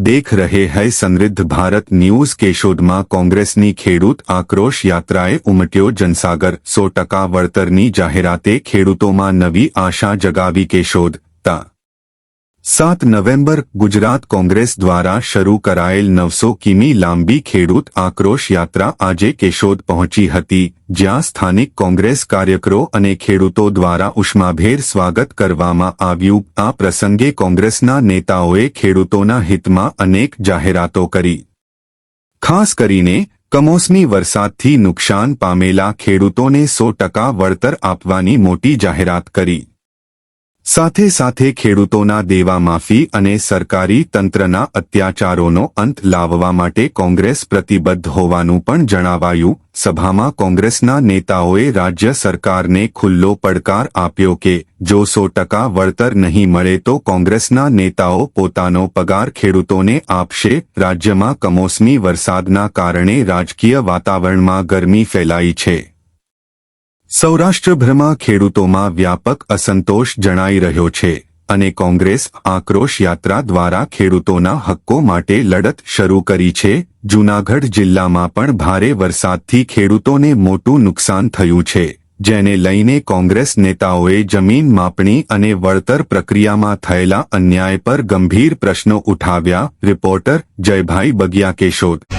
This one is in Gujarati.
દેખ રહે હૈ સમૃદ્ધ ભારત ન્યૂઝ કેશોદમાં કોંગ્રેસની ખેડૂત આક્રોશ યાત્રાએ ઉમટ્યો જનસાગર સો ટકા વળતરની જાહેરાતે ખેડૂતોમાં નવી આશા જગાવી કેશોદ તા સાત નવેમ્બર ગુજરાત કોંગ્રેસ દ્વારા શરૂ કરાયેલ નવસો કિમી લાંબી ખેડૂત આક્રોશ યાત્રા આજે કેશોદ પહોંચી હતી, જ્યાં સ્થાનિક કોંગ્રેસ કાર્યકરો અને ખેડૂતો દ્વારા ઉષ્માભેર સ્વાગત કરવામાં આવ્યું. આ પ્રસંગે કોંગ્રેસના નેતાઓએ ખેડૂતોના હિતમાં અનેક જાહેરાતો કરી. ખાસ કરીને, કમોસમી વરસાદથી નુકસાન પામેલા ખેડૂતોને સો ટકા વળતર આપવાની મોટી જાહેરાત કરી. સાથે સાથે ખેડૂતોના દેવા માફી અને સરકારી તંત્રના અત્યાચારોનો અંત લાવવા માટે કોંગ્રેસ પ્રતિબદ્ધ હોવાનું પણ જણાવાયું. સભામાં કોંગ્રેસના નેતાઓએ રાજ્ય સરકારને ખુલ્લો પડકાર આપ્યો કે જો સો ટકા વળતર નહીં મળે તો કોંગ્રેસના નેતાઓ પોતાનો પગાર ખેડૂતોને આપશે. રાજ્યમાં કમોસમી વરસાદના કારણે રાજકીય વાતાવરણમાં ગરમી ફેલાઈ છે. સૌરાષ્ટ્રભરમાં ખેડૂતોમાં વ્યાપક અસંતોષ જણાઈ રહ્યો છે અને કોંગ્રેસ આક્રોશ યાત્રા દ્વારા ખેડૂતોના હક્કો માટે લડત શરૂ કરી છે. જૂનાગઢ જિલ્લામાં પણ ભારે વરસાદથી ખેડૂતોને મોટું નુકસાન થયું છે, જેને લઈને કોંગ્રેસ નેતાઓએ જમીન માપણી અને વળતર પ્રક્રિયામાં થયેલા અન્યાય પર ગંભીર પ્રશ્નો ઉઠાવ્યા. રિપોર્ટર જયભાઈ બગિયા કેશોદ